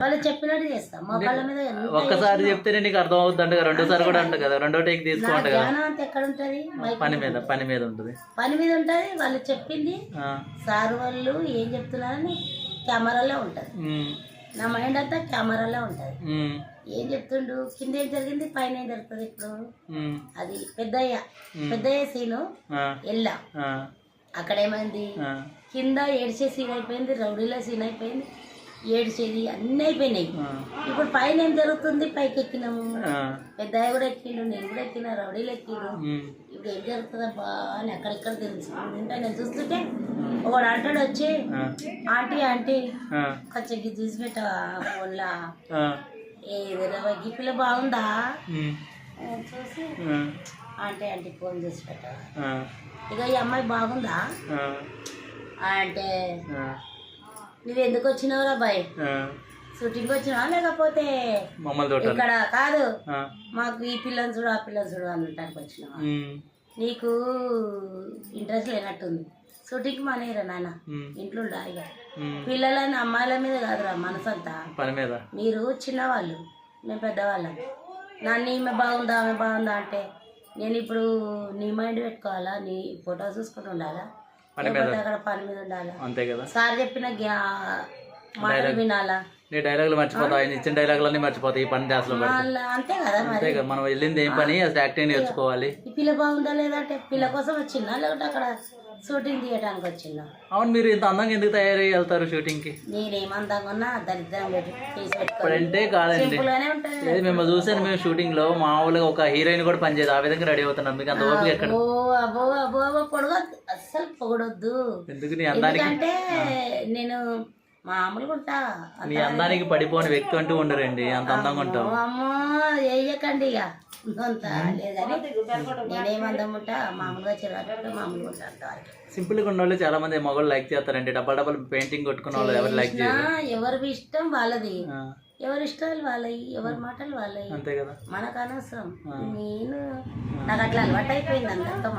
వాళ్ళు చెప్పినట్టు చేస్తా. మోకాళ్ళ మీద ఎంత ఒక్కసారి చెప్తేనే నీకు అర్థం అవుతుంది కదా రెండోసారి కూడా అంట కదా రెండో టేక్ నా తీసుకోంట కదా అంతా ఎక్కడ ఉంటది? మైక్ పని మీద పని మీద ఉంటుంది. పని మీద ఉంటది వాళ్ళు చెప్పింది. ఆ, సార్ వాళ్ళు ఏం చెప్తున్నారని కెమెరాలో ఉంటది. ఉమ్, నా మైండ్ అంతా కెమెరాలో ఉంటది. ఉమ్, ఏం చెప్తుండు? కింద ఏం జరిగింది? పైన ఏం జరుగుతుంది ఇప్పుడు? ఉమ్, అది పెద్దయ్య పెద్దయ్య సీను ఆ, ఎల్లా. ఆ, అక్కడ ఏమైంది ఆ, కింద ఏడ్చే సీన్ అయిపోయింది రౌడీలో సీన్ అయిపోయింది. ఏడ్చేది అన్నీ అయిపోయినాయి. ఇప్పుడు పైన ఏం జరుగుతుంది? పైకి ఎక్కినాము ఆ, పెద్దయ్య కూడా ఎక్కిండు నేను కూడా ఎక్కిన రౌడీలు ఎక్కిండు. ఇప్పుడు ఏం జరుగుతుందబ్బా అని అక్కడిక్కడ తెలుసుకుంటుంటే నేను చూస్తుంటే ఒకడు అంటాడు వచ్చి ఆంటీ ఆంటీ కొంచెం తీసి పెట్టవా ఫోన్లా? ఏ ఈ పిల్ల బాగుందా? చూసి ఆంటీ ఆంటీ ఫోన్ చేసి పెట్టవా? ఇక ఈ అమ్మాయి బాగుందా? అంటే నువ్వు ఎందుకు వచ్చినావురా బాయ్. షూటింగ్ వచ్చినావా లేకపోతే ఇక్కడ కాదు. మాకు ఈ పిల్లని చూడు ఆ పిల్లని చూడు అనటానికి వచ్చినావా? నీకు ఇంట్రెస్ట్ లేనట్టుంది. షూటింగ్కి మానేయరా నాన్న ఉమ్, ఇంట్లో ఉండాలి ఉమ్. పిల్లలని అమ్మాయిల మీద కాదురా మనసంతా. పని మీద? మీరు చిన్నవాళ్ళు మేము పెద్దవాళ్ళం. నన్ను ఈమె బాగుందా ఆమె బాగుందా అంటే నేను ఇప్పుడు నీ మైండ్ పెట్టుకోవాలా? నీ ఫోటో చూసుకుంటూ ఉండాలా? పని మీద లేకపోతే అక్కడ పని మీద ఉండాలా? అంతే కదా. సార్ చెప్పిన గ్యా మాటలు వినాలా? నీ డైలాగులు మర్చిపోతా ఆయన ఇచ్చిన డైలాగులన్నీ మర్చిపోతాయి ఈ పని డాస్లో అంతే కదా అంతే కదా మనం వెళ్ళింది ఏం పని? అసలు యాక్టింగ్ నేర్చుకోవాలి. ఈ పిల్ల బాగుందా పిల్ల కోసం వచ్చిందా? లేకపోతే అక్కడ షూటింగ్ తీయడానికి వచ్చిందా? అవును మీరు ఇంత అందంగా ఎందుకు తయారై వెళ్తారు షూటింగ్కి నేనేం అందంగా ఉన్నా దరిద్రం ఇప్పుడంటే కాదండి. లేదు మిమ్మల్ని చూసాను మేము షూటింగ్లో మామూలుగా ఒక హీరోయిన్ కూడా పనిచేయదు ఆ విధంగా రెడీ అవుతున్నారు మీకు అంత ఓపిక ఎక్కడ? ఓ అబ్బో అబ్బో అబ్బో పొడగొద్దు అస్సలు పొగడొద్దు. ఎందుకంటే నేను మామూలుగా ఉంటా. నీ అందానికి పడిపోని వ్యక్తి అంటూ ఉండరండి. అంత అందంగా ఉంటావు. అమ్మో వేయకండి ఇక. అంత లేదని. నేనేం అందం ఉంటా? మామూలుగా చిరాకు మామూలుగా ఉంటా. సింపుల్గా ఉన్న వాళ్ళు చాలా మంది మగవాళ్ళు లైక్ చేస్తారండి. డబ్బా డబ్బల్ పెయింటింగ్ కొట్టుకున్న వాళ్ళు ఎవరు లైక్ చేయరు. ఎవరి ఇష్టం వాళ్ళది. ఎవరి ఇష్టాలు వాళ్ళవి ఎవరి మాటలు వాళ్ళవి అంతే కదా. మనకు అనవసరం. నేను నాకు అట్లా అలవాటు అయిపోయింది అందరితో